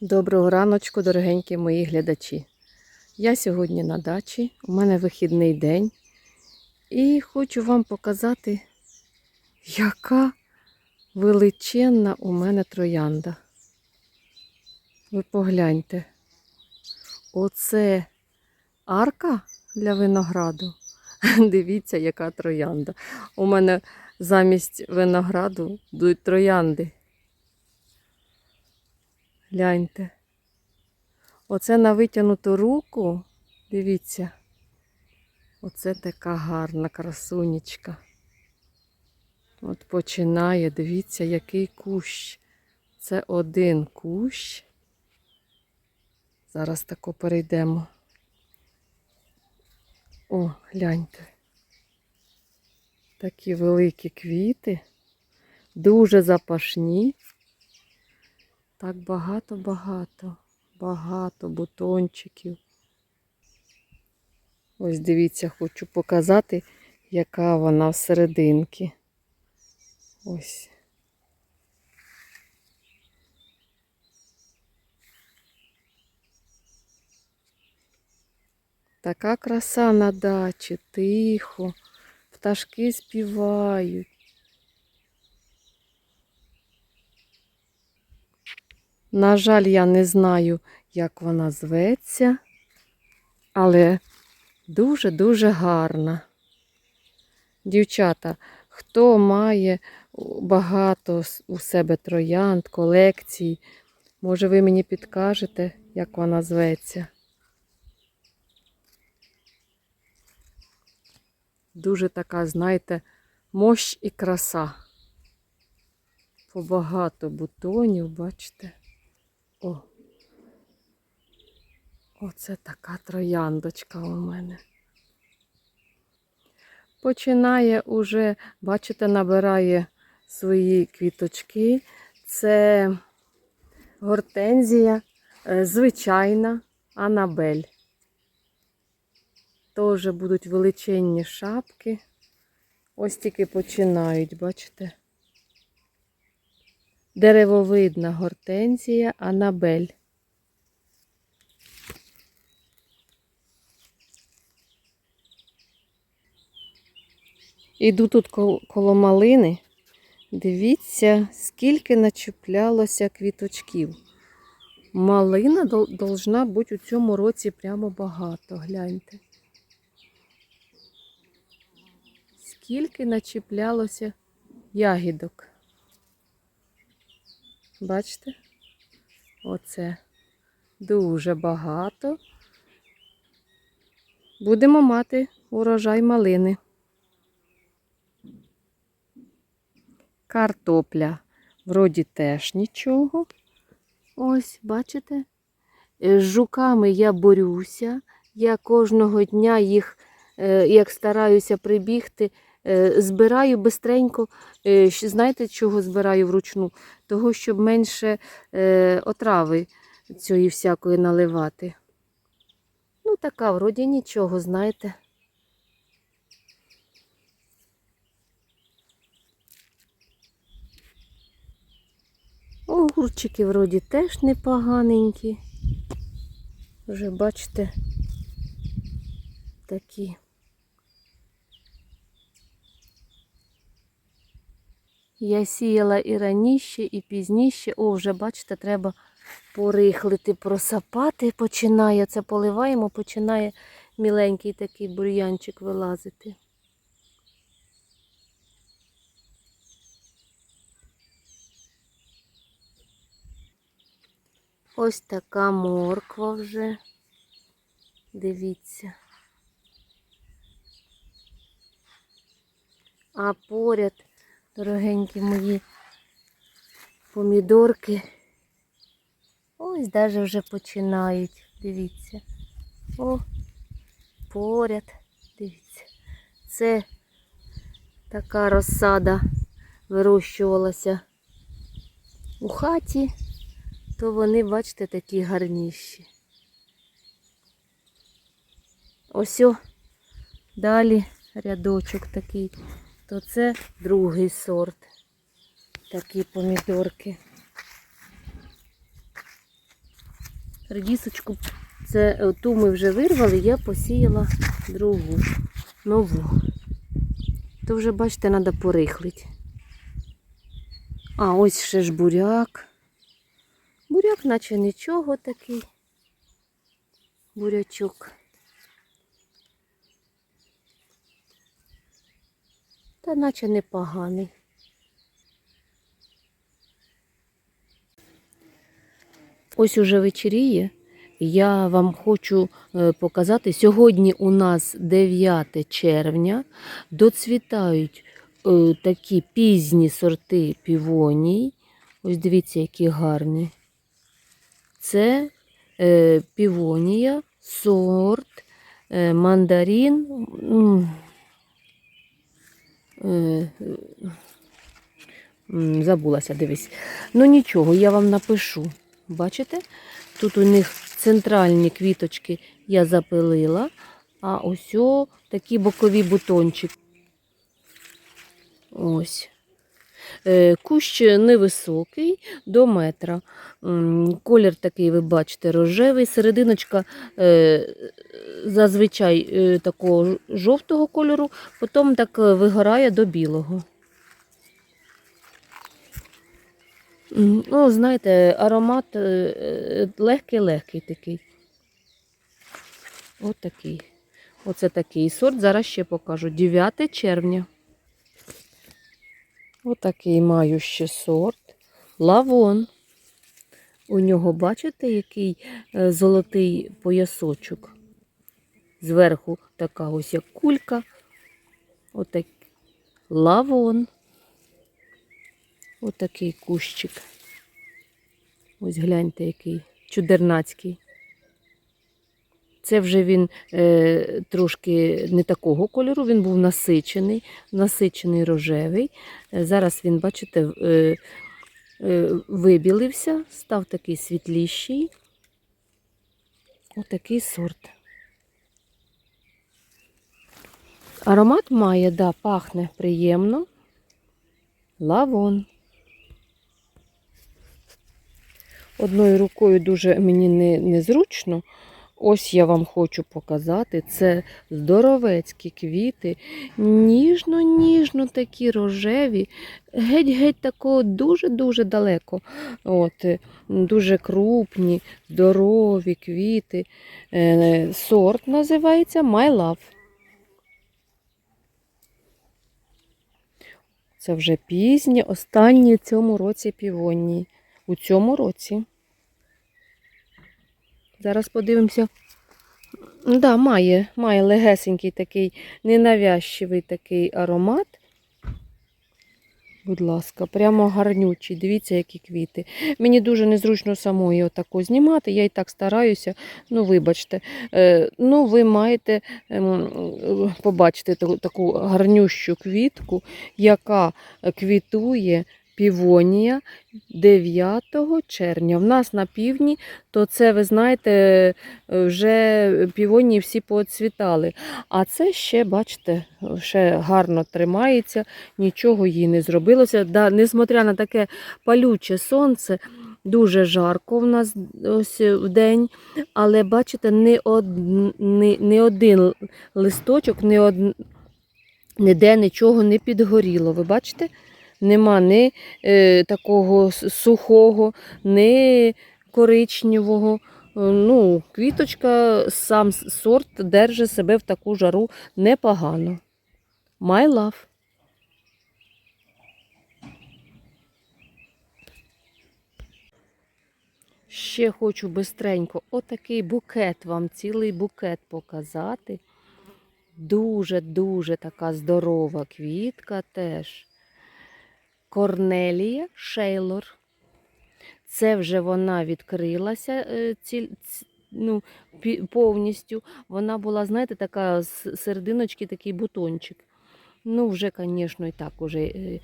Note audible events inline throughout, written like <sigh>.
Доброго раночку, дорогенькі мої глядачі. Я сьогодні на дачі, у мене вихідний день. І хочу вам показати, яка величенна у мене троянда. Ви погляньте. Оце арка для винограду. <laughs> Дивіться, яка троянда. У мене замість винограду будуть троянди. Гляньте. Оце на витягнуту руку. Дивіться. Оце така гарна красунечка. От починає, дивіться, який кущ. Це один кущ. Зараз тако перейдемо. О, гляньте. Такі великі квіти, дуже запашні. Так багато-багато, багато бутончиків. Ось дивіться, хочу показати, яка вона всерединки. Ось. Така краса на дачі, тихо, пташки співають. На жаль, я не знаю, як вона зветься, але дуже-дуже гарна. Дівчата, хто має багато у себе троянд, колекцій, може ви мені підкажете, як вона зветься? Дуже така, знаєте, мощ і краса. Побагато бутонів, бачите? О. Оце така трояндочка у мене. Починає уже, бачите, набирає свої квіточки. Це гортензія, е, звичайна Анабель. Теж будуть величенні шапки. Ось тільки починають, бачите? Деревовидна гортензія Анабель. Іду тут коло малини. Дивіться, скільки начеплялося квіточків. Малина должна бути у цьому році прямо багато. Гляньте. Скільки начеплялося ягідок. Бачите? Оце дуже багато. Будемо мати урожай малини. Картопля. Вроді теж нічого. Ось, бачите? Е, З жуками я борюся. Я кожного дня їх, е, як стараюся прибігти, збираю бистренько. Е, Знаєте, чого збираю вручну? Того, щоб менше е, отрави цієї всякої наливати. Ну, така, вроді нічого, знаєте. Огурчики вроді теж непоганенькі. Вже бачите, такі. Я сіяла і раніше, і пізніше. О, вже бачите, треба порихлити, просапати починає. Це поливаємо, починає міленький такий бур'янчик вилазити. Ось така морква вже. Дивіться. А поряд, дорогенькі мої помідорки. Ось даже вже починають. Дивіться. О, поряд. Дивіться. Це така розсада вирощувалася у хаті то вони, бачите, такі гарніші. Ось о, далі рядочок такий, то це другий сорт. Такі помідорки. редісочку, це е, ту ми вже вирвали, я посіяла другу, нову. То вже, бачите, треба порихлити. А ось ще ж буряк. Буряк, наче нічого такий. Бурячок. Та наче непоганий. Ось уже вечеріє. Я вам хочу е, показати. Сьогодні у нас 9 червня. Доцвітають е, такі пізні сорти півоній. Ось дивіться, які гарні. Це е, півонія, сорт, мандарин. Е, Забулася, дивись. Ну нічого, я вам напишу. Бачите? Тут у них центральні квіточки я запилила, а ось о такі бокові бутончики. Ось. Е, Кущ невисокий, до метра. Колір такий, ви бачите, рожевий. Серединочка е, зазвичай е, такого жовтого кольору, потім так вигорає до білого. Ну, знаєте, аромат легкий-легкий такий. От такий. Оце такий сорт. Зараз ще покажу. 9 червня. Отакий маю ще сорт. Лавон. У нього, бачите, який е, золотий поясочок. Зверху така ось як кулька. Отак. Лавон. Отакий кущик. Ось гляньте, який чудернацький. Це вже він е, трошки не такого кольору, він був насичений, насичений рожевий. Е, Зараз він, бачите, е, е, вибілився, став такий світліший. Отакий сорт. Аромат має, да, пахне приємно. Лавон. Одною рукою дуже мені не, незручно. Ось я вам хочу показати. Це здоровецькі квіти. Ніжно-ніжно такі рожеві. Геть-геть такого дуже-дуже далеко. От, е, дуже крупні, здорові квіти. Е, Сорт називається My Love. Це вже пізні, останні в цьому році півонії. У цьому році. Зараз подивимося. Да, має, має легесенький такий ненавязчивий такий аромат. Будь ласка, прямо гарнючий. Дивіться, які квіти. Мені дуже незручно самої отако знімати. Я і так стараюся. Ну, вибачте. Е, ну, ви маєте ем, побачити таку гарнющу квітку, яка квітує півонія 9 червня. В нас на півдні, то це, ви знаєте, е, вже півонії всі поцвітали. А це ще, бачите, ще гарно тримається, нічого їй не зробилося. Да, несмотря на таке палюче сонце, дуже жарко в нас ось в день, але бачите, не, од, не, не один листочок, не од, ніде нічого не підгоріло. Ви бачите? Нема ні е, такого сухого, ні коричневого. Е, Ну, квіточка, сам сорт держить себе в таку жару непогано. My love. Ще хочу бистренько отакий букет вам, цілий букет показати. Дуже-дуже така здорова квітка теж. Корнелія Шейлор. Це вже вона відкрилася е, ці, ну, повністю. Вона була, знаєте, така з серединочки такий бутончик. Ну, вже, звісно, і так уже е,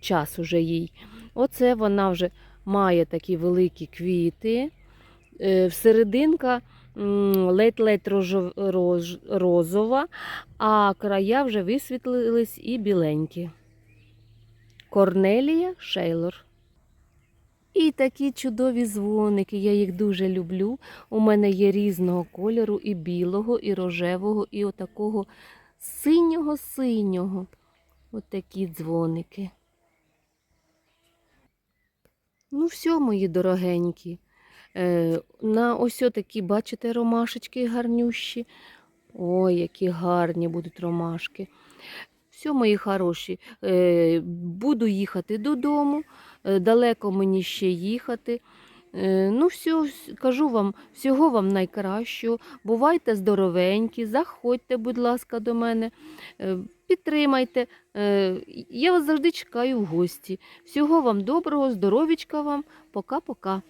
час уже їй. Оце вона вже має такі великі квіти. Е, Всерединка ледь-ледь розова, а края вже висвітлились і біленькі. Корнелія Шейлор. І такі чудові дзвоники. Я їх дуже люблю. У мене є різного кольору, і білого, і рожевого, і отакого синього-синього. От такі дзвоники. Ну, все, мої дорогенькі. Е, на ось такі, бачите, ромашечки гарнющі. Ой, які гарні будуть ромашки. Все, мої хороші, е, буду їхати додому. Е, далеко мені ще їхати. Е, ну, все, кажу вам, всього вам найкращого. Бувайте здоровенькі, заходьте, будь ласка, до мене, е, підтримайте. Е, я вас завжди чекаю в гості. Всього вам доброго, здоровічка вам. Пока-пока.